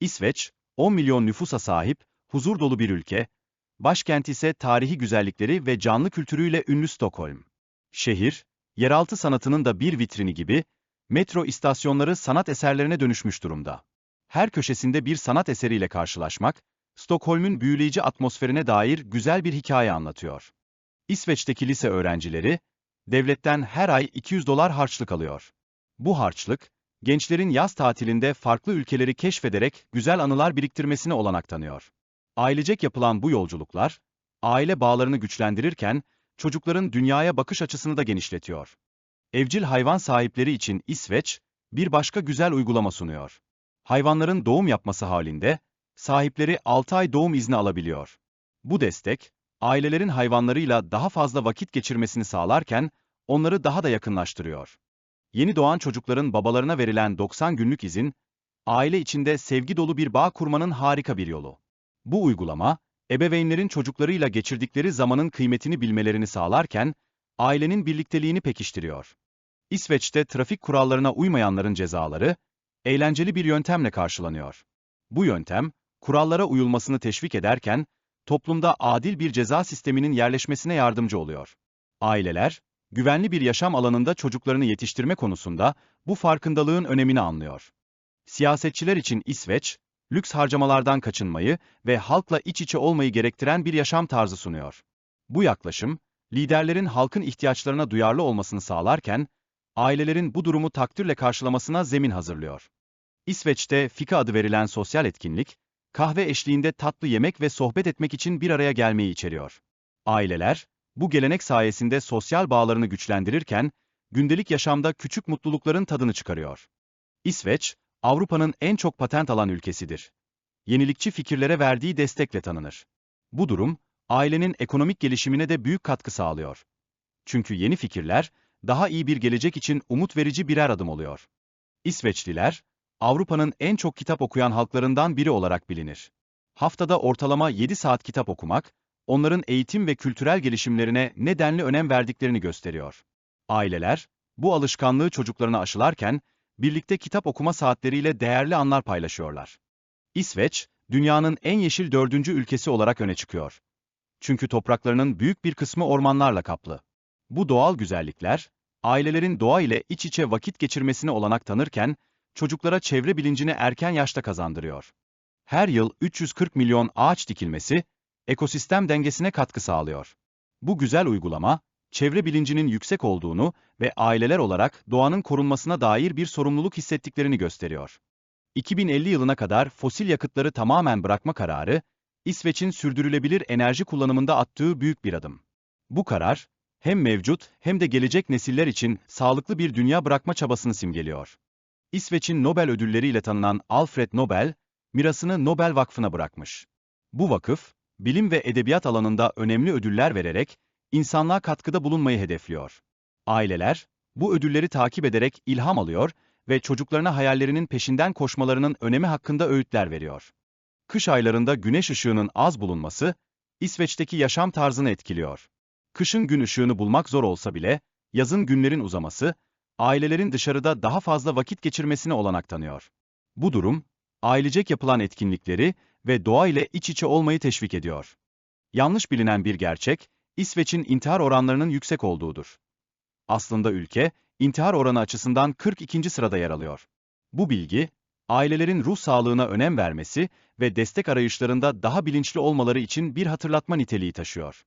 İsveç, 10 milyon nüfusa sahip, huzur dolu bir ülke, başkenti ise tarihi güzellikleri ve canlı kültürüyle ünlü Stockholm. Şehir, yeraltı sanatının da bir vitrini gibi, metro istasyonları sanat eserlerine dönüşmüş durumda. Her köşesinde bir sanat eseriyle karşılaşmak, Stockholm'un büyüleyici atmosferine dair güzel bir hikaye anlatıyor. İsveç'teki lise öğrencileri, devletten her ay 200 dolar harçlık alıyor. Bu harçlık, gençlerin yaz tatilinde farklı ülkeleri keşfederek güzel anılar biriktirmesine olanak tanıyor. Ailecek yapılan bu yolculuklar, aile bağlarını güçlendirirken, çocukların dünyaya bakış açısını da genişletiyor. Evcil hayvan sahipleri için İsveç, bir başka güzel uygulama sunuyor. Hayvanların doğum yapması halinde, sahipleri 6 ay doğum izni alabiliyor. Bu destek, ailelerin hayvanlarıyla daha fazla vakit geçirmesini sağlarken, onları daha da yakınlaştırıyor. Yeni doğan çocukların babalarına verilen 90 günlük izin, aile içinde sevgi dolu bir bağ kurmanın harika bir yolu. Bu uygulama, ebeveynlerin çocuklarıyla geçirdikleri zamanın kıymetini bilmelerini sağlarken, ailenin birlikteliğini pekiştiriyor. İsveç'te trafik kurallarına uymayanların cezaları, eğlenceli bir yöntemle karşılanıyor. Bu yöntem, kurallara uyulmasını teşvik ederken, toplumda adil bir ceza sisteminin yerleşmesine yardımcı oluyor. Aileler, güvenli bir yaşam alanında çocuklarını yetiştirme konusunda bu farkındalığın önemini anlıyor. Siyasetçiler için İsveç, lüks harcamalardan kaçınmayı ve halkla iç içe olmayı gerektiren bir yaşam tarzı sunuyor. Bu yaklaşım, liderlerin halkın ihtiyaçlarına duyarlı olmasını sağlarken, ailelerin bu durumu takdirle karşılamasına zemin hazırlıyor. İsveç'te Fika adı verilen sosyal etkinlik, kahve eşliğinde tatlı yemek ve sohbet etmek için bir araya gelmeyi içeriyor. Aileler, bu gelenek sayesinde sosyal bağlarını güçlendirirken, gündelik yaşamda küçük mutlulukların tadını çıkarıyor. İsveç, Avrupa'nın en çok patent alan ülkesidir. Yenilikçi fikirlere verdiği destekle tanınır. Bu durum, ailenin ekonomik gelişimine de büyük katkı sağlıyor. Çünkü yeni fikirler, daha iyi bir gelecek için umut verici birer adım oluyor. İsveçliler, Avrupa'nın en çok kitap okuyan halklarından biri olarak bilinir. Haftada ortalama 7 saat kitap okumak, onların eğitim ve kültürel gelişimlerine nedenli önem verdiklerini gösteriyor. Aileler, bu alışkanlığı çocuklarına aşılarken, birlikte kitap okuma saatleriyle değerli anlar paylaşıyorlar. İsveç, dünyanın en yeşil dördüncü ülkesi olarak öne çıkıyor. Çünkü topraklarının büyük bir kısmı ormanlarla kaplı. Bu doğal güzellikler, ailelerin doğa ile iç içe vakit geçirmesine olanak tanırken, çocuklara çevre bilincini erken yaşta kazandırıyor. Her yıl 340 milyon ağaç dikilmesi, ekosistem dengesine katkı sağlıyor. Bu güzel uygulama, çevre bilincinin yüksek olduğunu ve aileler olarak doğanın korunmasına dair bir sorumluluk hissettiklerini gösteriyor. 2050 yılına kadar fosil yakıtları tamamen bırakma kararı, İsveç'in sürdürülebilir enerji kullanımında attığı büyük bir adım. Bu karar, hem mevcut hem de gelecek nesiller için sağlıklı bir dünya bırakma çabasını simgeliyor. İsveç'in Nobel ödülleriyle tanınan Alfred Nobel, mirasını Nobel Vakfı'na bırakmış. Bu vakıf, bilim ve edebiyat alanında önemli ödüller vererek, insanlığa katkıda bulunmayı hedefliyor. Aileler, bu ödülleri takip ederek ilham alıyor ve çocuklarına hayallerinin peşinden koşmalarının önemi hakkında öğütler veriyor. Kış aylarında güneş ışığının az bulunması, İsveç'teki yaşam tarzını etkiliyor. Kışın gün ışığını bulmak zor olsa bile, yazın günlerin uzaması, ailelerin dışarıda daha fazla vakit geçirmesine olanak tanıyor. Bu durum, ailecek yapılan etkinlikleri ve doğa ile iç içe olmayı teşvik ediyor. Yanlış bilinen bir gerçek, İsveç'in intihar oranlarının yüksek olduğudur. Aslında ülke, intihar oranı açısından 42. sırada yer alıyor. Bu bilgi, ailelerin ruh sağlığına önem vermesi ve destek arayışlarında daha bilinçli olmaları için bir hatırlatma niteliği taşıyor.